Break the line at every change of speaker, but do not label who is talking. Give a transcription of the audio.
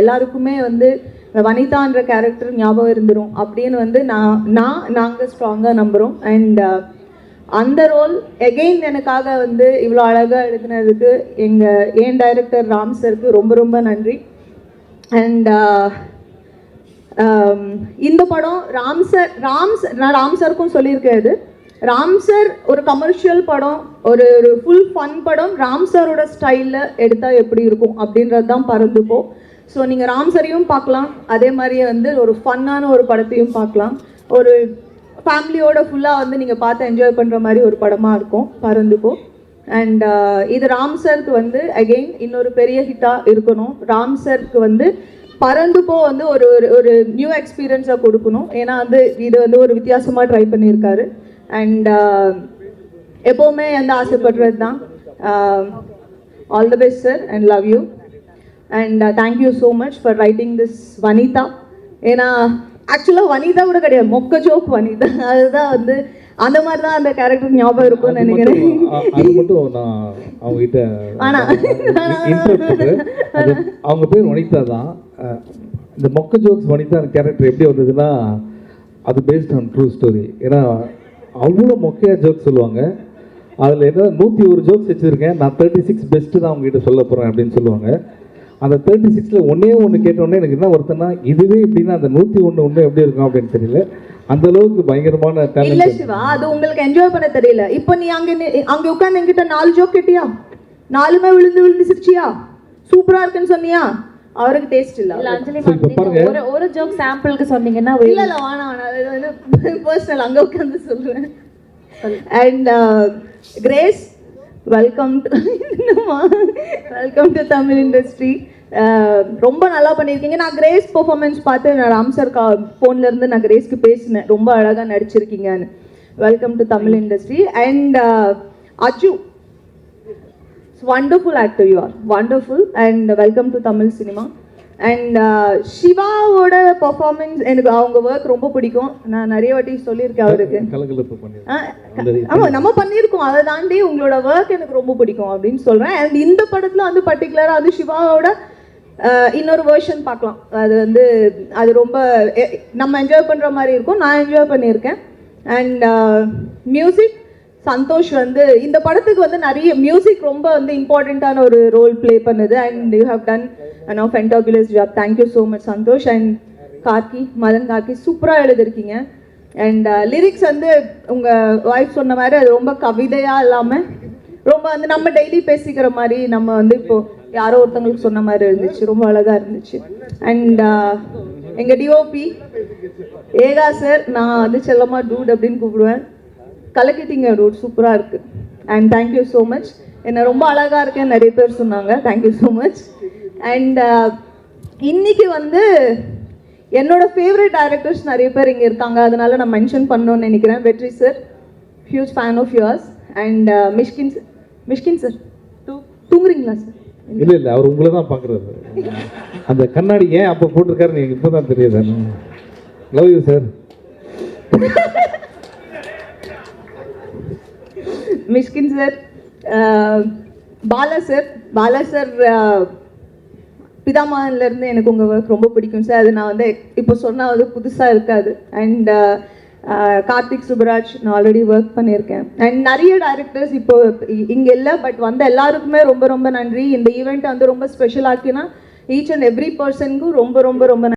எல்லாருக்குமே வந்து வனிதான்ற கேரக்டர் ஞாபகம் இருந்துரும். அப்படின்னு வந்து நான் நான் நாங்கள் ஸ்ட்ராங்காக நம்புகிறோம் அண்ட் அந்த ரோல் எகெயின் எனக்காக வந்து இவ்வளோ அழகாக எழுதுனதுக்கு எங்கள் ஏன் டைரக்டர் ராம் சருக்கு ரொம்ப ரொம்ப நன்றி. அண்ட் இந்த படம் ராம் சார் ராம் சார் நான் ராம் சருக்கும் சொல்லியிருக்கேன் இது. ராம் சார் ஒரு கமர்ஷியல் படம் ஒரு ஒரு ஃபுல் ஃபன் படம் ராம் சாரோட ஸ்டைலில் எடுத்தால் எப்படி இருக்கும் அப்படின்றது தான் பறந்துப்போம் ஸோ நீங்கள் ராம்சரையும் பார்க்கலாம். அதே மாதிரியே வந்து ஒரு ஃபன்னான ஒரு படத்தையும் பார்க்கலாம். ஒரு ஃபேமிலியோட ஃபுல்லாக வந்து நீங்கள் பார்த்து என்ஜாய் பண்ணுற மாதிரி ஒரு படமாக இருக்கும். பறந்துப்போ அண்ட் இது ராம் சருக்கு வந்து அகெயின் இன்னொரு பெரிய ஹிட்டாக இருக்கணும். ராம் சருக்கு வந்து பறந்து போ வந்து ஒரு ஒரு- ஒரு நியூ எக்ஸ்பீரியன்ஸாக கொடுக்கணும். ஏன்னா வந்து இது வந்து ஒரு வித்தியாசமாக ட்ரை பண்ணியிருக்காரு. அண்ட் எப்போவுமே வந்து ஆசைப்படுறது தான் all the best sir and love you and thank you so much for writing this Vanitha ஏன்னா ஆக்சுவலாக வனிதா கூட கிடையாது. மொக்க ஜோக் வனிதா அதுதான் வந்து அந்த மாதிரி தான் அந்த கேரக்டர் ஞாபகம் இருக்கும்னு நினைக்கிறேன்.
அது மட்டும் நான் அவங்க கிட்ட அவங்க பேர் வனிதா தான். இந்த மொக்க ஜோக்ஸ் வனிதா கேரக்டர் எப்படி வந்ததுன்னா அது பேஸ்ட் ஆன் ட்ரூ ஸ்டோரி ஏன்னா அவ்வளோ மொக்கையா ஜோக் சொல்லுவாங்க. அதில் என்ன நூற்றி ஒரு ஜோக்ஸ் வச்சுருக்கேன். நான் தேர்ட்டி சிக்ஸ் பெஸ்ட்டு தான் அவங்க கிட்ட சொல்ல போகிறேன் அப்படின்னு சொல்லுவாங்க. அந்த தேர்ட்டி சிக்ஸில் ஒன்றே ஒன்று கேட்டோடனே எனக்கு என்ன வருத்தம்னா இதுவே எப்படின்னா அந்த நூற்றி ஒன்று ஒன்று எப்படி இருக்கும் அப்படின்னு தெரியல. அந்த அளவுக்கு பயங்கரமான
இல்ல
டேலண்ட்
சிவா அது உங்களுக்கு என்ஜாய் பண்ண தெரியல. இப்போ நீ அங்க அங்க உட்கார்ந்து என்கிட்ட நாலு ஜோக் கேட்டியா? நாலுமே விழுந்து விழுந்து சிரிச்சியா? சூப்பரா இருக்குன்னு சொன்னியா? அவருக்கு டேஸ்ட் இல்ல.
இல்ல அஞ்சலி. ஒரு ஒரு ஜோக் சாம்பிளுக்கு சொன்னீங்கன்னா
இல்ல இல்ல வேணாம் வேணாம். அது வந்து பர்சனல் அங்க உட்கார்ந்து சொல்றேன் and Grace welcome welcome to Tamil industry ரொம்ப நல்லா பண்ணியிருக்கீங்க. நான் கிரேஸ் பெர்ஃபார்மன்ஸ் பார்த்து நான் ராம் சார் கா ஃபோன்ல இருந்து நான் கிரேஸ்க்கு பேசினேன். ரொம்ப அழகா நடிச்சிருக்கீங்கன்னு. Welcome to Tamil industry and Aju wonderful actor you are. Wonderful. And welcome to tamil cinema. And சிவாவோட performance எனக்கு அவங்க ஒர்க் ரொம்ப பிடிக்கும். நான் நிறைய வாட்டி சொல்லியிருக்கேன் அவருக்கு.
கலகலப்பு பண்ணி
ஆ, ஆமா நம்ம பண்ணியிருக்கோம் அதை தாண்டி உங்களோட ஒர்க் எனக்கு ரொம்ப பிடிக்கும் அப்படின்னு சொல்றேன். அண்ட் இந்த படத்துல வந்து பர்டிகுலரா வந்து சிவாவோட இன்னொரு வேர்ஷன் பார்க்கலாம். அது வந்து அது ரொம்ப நம்ம என்ஜாய் பண்ற மாதிரி இருக்கும். நான் என்ஜாய் பண்ணியிருக்கேன். அண்ட் மியூசிக் சந்தோஷ் வந்து இந்த படத்துக்கு வந்து நிறைய மியூசிக் ரொம்ப வந்து இம்பார்ட்டண்ட்டான ஒரு ரோல் ப்ளே பண்ணுது. And you have done no fantabulous job thank you so much Santhosh. And Karky Madhan Karky சூப்பராக எழுதிருக்கீங்க. அண்ட் லிரிக்ஸ் uh, வந்து உங்கள் ஒய்ஃப் சொன்ன மாதிரி அது ரொம்ப கவிதையாக இல்லாமல் ரொம்ப வந்து நம்ம டெய்லி பேசிக்கிற மாதிரி நம்ம வந்து இப்போ யாரோ ஒருத்தவங்களுக்கு சொன்ன மாதிரி இருந்துச்சு. ரொம்ப அழகாக இருந்துச்சு. அண்ட் எங்கள் டிஓபி ஏகா சார் நான் வந்து செல்லமா டூட் அப்படின்னு கூப்பிடுவேன். கலக்கிட்டீங்க டூட் சூப்பராக இருக்குது அண்ட் தேங்க்யூ ஸோ மச் என்ன ரொம்ப அழகாக இருக்கேன்னு நிறைய பேர் சொன்னாங்க. தேங்க்யூ ஸோ மச் அண்ட் இன்னைக்கு வந்து என்னோட ஃபேவரட் டைரக்டர்ஸ் நிறைய பேர் இங்கே இருக்காங்க. அதனால நான் மென்ஷன் பண்ணணும்னு நினைக்கிறேன். Vetri sir huge fan of yours and Mysskin Mysskin sir தூ தூங்குறீங்களா சார்
இல்ல இல்ல அவர் உங்களை தான் பாக்குறாரு அந்த கண்ணாடி ஏன் அப்ப போட்டிருக்காருன்னு எனக்கு இப்பதான் தெரியுது. Love you sir
Mysskin sir Bala sir Bala sir பிதாமகன்லேருந்து எனக்கு உங்கள் ஒர்க் ரொம்ப பிடிக்கும் சார் அது நான் வந்து இப்போ சொன்னால் வந்து புதுசாக இருக்காது. And uh, uh, Karthik Subbaraj நான் ஆல்ரெடி ஒர்க் பண்ணியிருக்கேன். அண்ட் நிறைய டைரக்டர்ஸ் இப்போ இங்கே இல்லை பட் வந்த எல்லாருக்குமே ரொம்ப ரொம்ப நன்றி. இந்த ஈவெண்ட்டை வந்து ரொம்ப ஸ்பெஷல் ஆக்கினா ஈச் அண்ட் எவ்ரி பர்சனுக்கும் ரொம்ப ரொம்ப ரொம்ப நன்றி